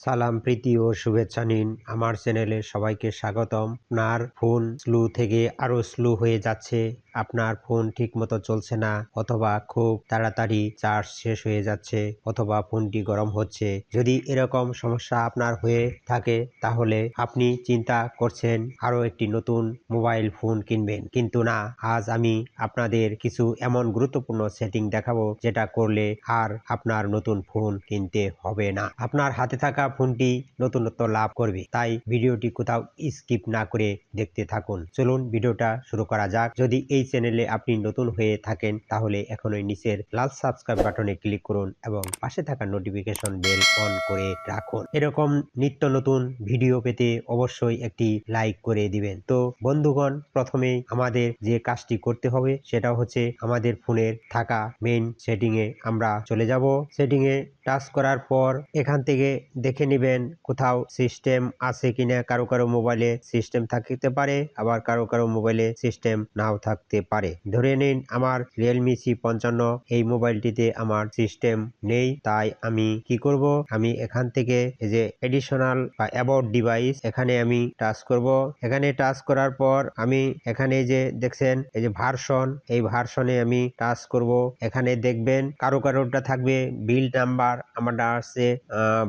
সালাম, প্রীতি ও শুভেচ্ছা নিন। আমার চ্যানেলে সবাইকে স্বাগতম। আপনার ফোন স্লো থেকে আরও স্লো হয়ে যাচ্ছে। আপনার ফোন ঠিকমতো চলছে না অথবা খুব তাড়াতাড়ি চার্জ শেষ হয়ে যাচ্ছে অথবা ফোনটি গরম হচ্ছে। যদি এরকম সমস্যা আপনার হয়ে থাকে, তাহলে আপনি চিন্তা করছেন আরও একটি নতুন মোবাইল ফোন কিনবেন। কিন্তু না, আজ আমি আপনাদের কিছু এমন গুরুত্বপূর্ণ সেটিং দেখাবো, যেটা করলে আর আপনার নতুন ফোন কিনতে হবে না। আপনার হাতে থাকা ফোনটি নতুনত্ব লাভ করবে। তাই ভিডিওটি কোথাও স্কিপ না করে দেখতে থাকুন। চলুন ভিডিওটা শুরু করা যাক। যদি এই চ্যানেলে আপনি নতুন হয়ে থাকেন, তাহলে এখনই নিচের লাল সাবস্ক্রাইব বাটনে ক্লিক করুন এবং পাশে থাকা নোটিফিকেশন বেল অন করে রাখুন। এরকম নিত্য নতুন ভিডিও পেতে অবশ্যই একটি লাইক করে দিবেন। তো বন্ধুগণ, প্রথমে আমাদের যে কাজটি করতে হবে, সেটা হচ্ছে আমাদের ফোনের থাকা মেইন সেটিংয়ে আমরা চলে যাব। সেটিং এ টাচ করার পর এখান থেকে দেখে নেবেন কোথাও সিস্টেম আছে কিনা। কারও কারও মোবাইলে সিস্টেম থাকতে পারে, আবার কারও কারও মোবাইলে সিস্টেম নাও থাকতে পারে। ধরে নিন আমার রিয়েলমি সি পঞ্চান্ন, এই মোবাইলটিতে আমার সিস্টেম নেই, তাই আমি কি করব? আমি এখান থেকে যে এডিশনাল বা অ্যাবাউট ডিভাইস এখানে আমি টাচ করব। এখানে টাচ করার পর আমি এখানে যে দেখছেন, এই যে ভার্সন এই ভার্সনে আমি টাচ করব। এখানে দেখবেন কারও কারোটা থাকবে বিল নাম্বার আমারটা আছে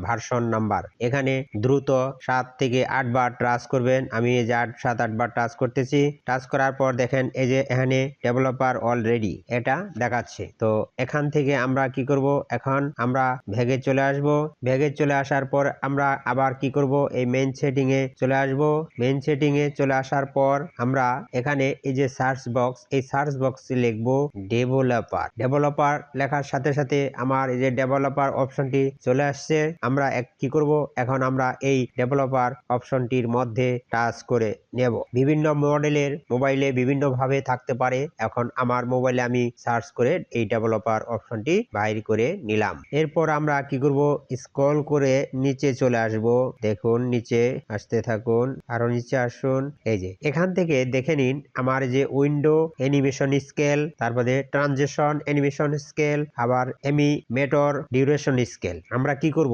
ভার্সন নাম্বার এখানে দ্রুত সাত থেকে আট বার টাচ করবেন। আমি এই যে আট, সাত, আট বার টাচ করতেছি। টাচ করার পর দেখেন এই যে এখানে ডেভেলপার অলরেডি এটা দেখাচ্ছে। তো এখান থেকে আমরা কি করব? এখন আমরা ভেগে চলে আসব। ভেগে চলে আসার পর আমরা আবার কি করব? এই মেন সেটিং এ চলে আসব। মেন সেটিং এ চলে আসার পর আমরা এখানে এই যে সার্চ বক্স এই সার্চ বক্সে লিখব ডেভেলপার ডেভেলপার লেখার সাথে সাথে আমার এই যে ডেভেলপার অপশনটি চলে আসছে। আমরা এক, কি করব? এখন আমরা এই ডেভেলপার অপশনটির মধ্যে টাচ করে নেব। বিভিন্ন মডেলের মোবাইলে বিভিন্ন ভাবে থাকতে পারে। এখন আমার মোবাইলে আমি সার্চ করে এই ডেভেলপার অপশনটি বাইর করে নিলাম। এরপর আমরা কি করব? স্ক্রল করে নিচে চলে আসব। দেখুন, নিচে আসতে থাকুন, আরও নিচে আসুন। এই যে, এখান থেকে দেখে নিন আমার যে উইন্ডো অ্যানিমেশন স্কেল তারপরে ট্রানজেকশন অ্যানিমেশন স্কেল আবার এমি মেটর ডিউরেশন স্কেল। আমরা কি করব?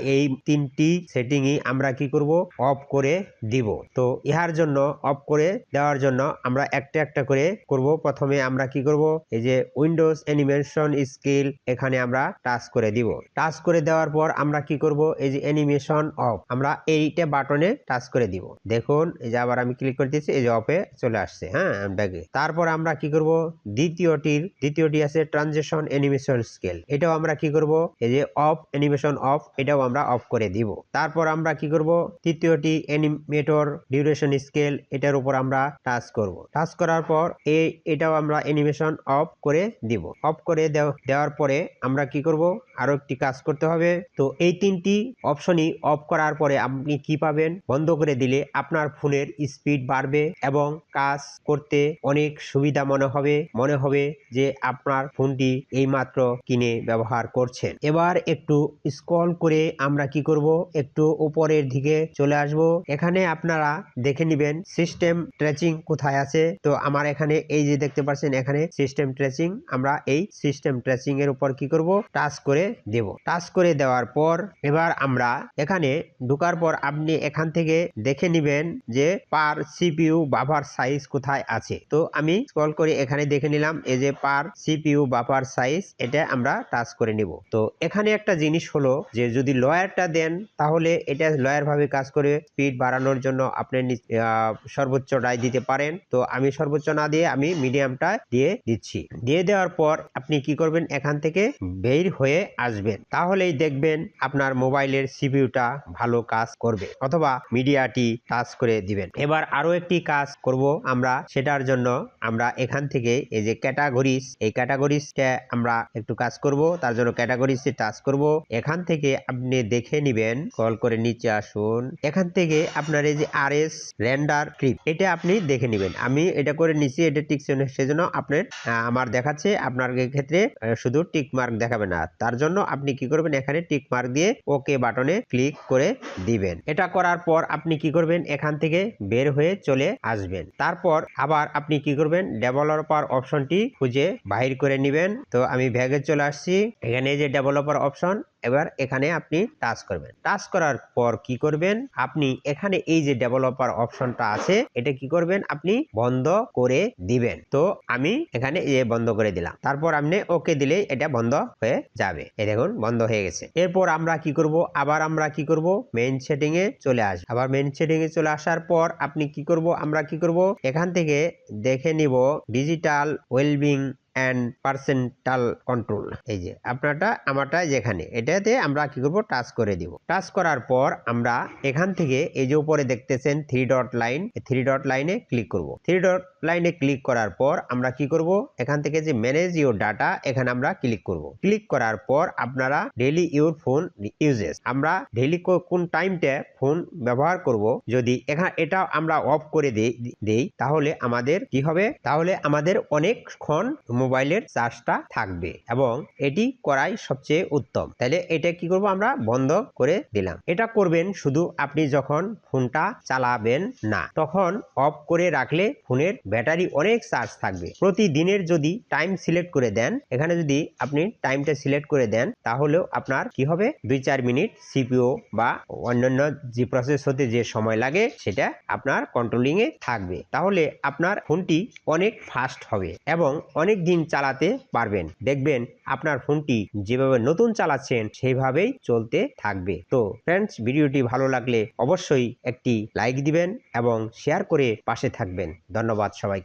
এই তিনটি সেটিংই আমরা কি করব? অফ করে দিব। তো ইহার জন্য, অফ করে দেওয়ার জন্য আমরা একটা একটা করে করব। প্রথমে আমরা কি করব? এই যে উইন্ডোজ অ্যানিমেশন স্কেল, এখানে আমরা টাচ করে দিব। টাচ করে দেওয়ার পর আমরা কি করব? এই যে অ্যানিমেশন অফ, আমরা এইটা বাটনে টাচ করে দিব। দেখুন, এই যে আবার আমি ক্লিক করে দিচ্ছি এই যে অফে চলে আসছে হ্যাঁ ব্যাগে। তারপর আমরা কি করব? দ্বিতীয়টির, দ্বিতীয়টি আছে ট্রানজেকশন অ্যানিমেশন স্কেল। এটাও আমরা কি করব? এই যে অফ অ্যানিমেশন অফ এটাও আমরা অফ করে দিব। তারপর আমরা কি করব? তৃতীয়টি অ্যানিমেটর ডিউরেশন স্কেল এটার উপর আমরা টাচ করব। টাচ করার পর এই, এটাও আমরা অ্যানিমেশন অফ করে দিব। অফ করে দেও- দেওয়ার পরে আমরা কি করব? আরও একটি কাজ করতে হবে। তো এই তিনটি অপশনই অফ করার পরে আপনি কি পাবেন? বন্ধ করে দিলে আপনার ফোনের স্পিড বাড়বে এবং কাজ করতে অনেক সুবিধা মনে হবে। মনে হবে যে আপনার ফোনটি এইমাত্র কিনে ব্যবহার করছেন। এবার একটু স্ক্রল করে আমরা কি করব? একটু উপরের দিকে চলে আসব। এখানে আপনারা দেখে নেবেন সিস্টেম ট্রেচিং কোথায় আছে। তো আমার এখানে এই যে দেখতে পাচ্ছেন, এখানে সিস্টেম ট্রেচিং আমরা এই সিস্টেম ট্রেচিং এর উপর কি করব? টাচ করে দেব। টাচ করে দেওয়ার পর এবার আমরা এখানে ঢোকার পর আপনি এখান থেকে দেখে নেবেন যে পার সিপিইউ বাফার সাইজ কোথায় আছে। তো আমি স্ক্রল করে এখানে দেখে নিলাম, এই যে পার সিপিইউ বাফার সাইজ এটা আমরা টাচ করে নিব। তো এখানে একটা জিনিস হলো যে যদি লয়ারটা দেন তাহলে এটা লয়ার ভাবে কাজ করে স্পিড বাড়ানোর জন্য আপনি আহ, সর্বোচ্চটাই দিতে পারেন। তো আমি সর্বোচ্চ না দিয়ে আমি মিডিয়ামটা দিয়ে দিচ্ছি। দিয়ে দেওয়ার পর আপনি কি করবেন? এখান থেকে বের হয়ে আসবেন। তাহলেই দেখবেন আপনার মোবাইলের সিপিইউটা ভালো কাজ করবে অথবা মিডিয়াটি টাচ করে দিবেন। এবার আরও একটি কাজ করব আমরা সেটার জন্য আমরা এখান থেকে এই যে ক্যাটাগরিজ এই ক্যাটাগরিজটা আমরা একটু কাজ করব। তার জন্য ক্যাটাগরিজে টাচ করব। এখান থেকে আপনি দেখে নেবেন। কল করে নিচে আসুন। এখান থেকে আপনার এই যে আর এস রেন্ডার ক্লিপ এটা আপনি দেখে নেবেন। আমি এটা করে নিচ্ছি এটা টিক সেজন্য আপনার আমার দেখাচ্ছে। আপনার ক্ষেত্রে শুধু টিক মার্ক দেখাবে না। তার জন্য আপনি কি করবেন? এখানে টিক মার্ক দিয়ে ওকে বাটনে ক্লিক করে দিবেন। এটা করার পর আপনি কি করবেন? এখান থেকে বের হয়ে চলে আসবেন। তারপর আবার আপনি কি করবেন? ডেভেলপার অপশনটি খুঁজে বাহির করে নেবেন। তো আমি ভ্যাগে চলে আসছি। এখানে যে অপশন এবার এখানে আপনি টাচ করবেন। টাচ করার পর কি করবেন? আপনি এখানে এই যে ডেভেলপার অপশনটা আছে, এটা কি করবেন? আপনি বন্ধ করে দিবেন। তো আমি এখানে এ বন্ধ করে দিলাম। তারপর আপনি ওকে দিলেই এটা বন্ধ হয়ে যাবে। এই দেখুন, বন্ধ হয়ে গেছে। এরপর আমরা কি করব? আবার আমরা কি করব? মেইন সেটিং এ চলে আসব আবার মেইন সেটিং এ চলে আসার পর আপনি কি করব? আমরা কি করব? এখান থেকে দেখে নিব digital wellbeing and parental control এই যে, আপনারটা, আমারটা যেখানে, এটাতে আমরা কি করব? টাচ করে দিব। টাচ করার পর আমরা এখান থেকে এই যে উপরে দেখতেছেন three dot line three dot লাইনে ক্লিক করব। থ্রি ডট লাইনে ক্লিক করার পর আমরা কি করব? এখান থেকে যে ম্যানেজ ইউর ডাটা এখানে আমরা ক্লিক করব। ক্লিক করার পর আপনারা ডেইলি ইউর ফোন ইউজেস আমরা ডেইলি কোন টাইমটা ফোন ব্যবহার করব? যদি এখানে এটা আমরা অফ করে দেই দেই, তাহলে আমাদের কি হবে? তাহলে আমাদের অনেকক্ষণ মোবাইলের চার্জটা থাকবে এবং এটি করাই সবচেয়ে উত্তম। তাহলে এটা কি করব আমরা? বন্ধ করে দিলাম। এটা করবেন শুধু আপনি যখন ফোনটা চালাবেন না। তখন অফ করে রাখলে ফোনের ব্যাটারি অনেক চার্জ থাকবে। প্রতিদিনের যদি টাইম সিলেক্ট করে দেন, এখানে যদি আপনি টাইমটা সিলেক্ট করে দেন, তাহলেও আপনার কি হবে? দুই চার মিনিট সিপিও বা অন্যান্য যে প্রসেস হতে যে সময় লাগে, সেটা আপনার কন্ট্রোলিং এ থাকবে। তাহলে আপনার ফোনটি অনেক ফাস্ট হবে এবং অনেক দিন চালাতে পারবেন। দেখবেন আপনার ফোনটি যেভাবে নতুন চালাচ্ছেন, সেইভাবেই চলতে থাকবে। তো ফ্রেন্ডস ভিডিওটি ভালো লাগলে অবশ্যই একটি লাইক দিবেন এবং শেয়ার করে পাশে থাকবেন। ধন্যবাদ সবাই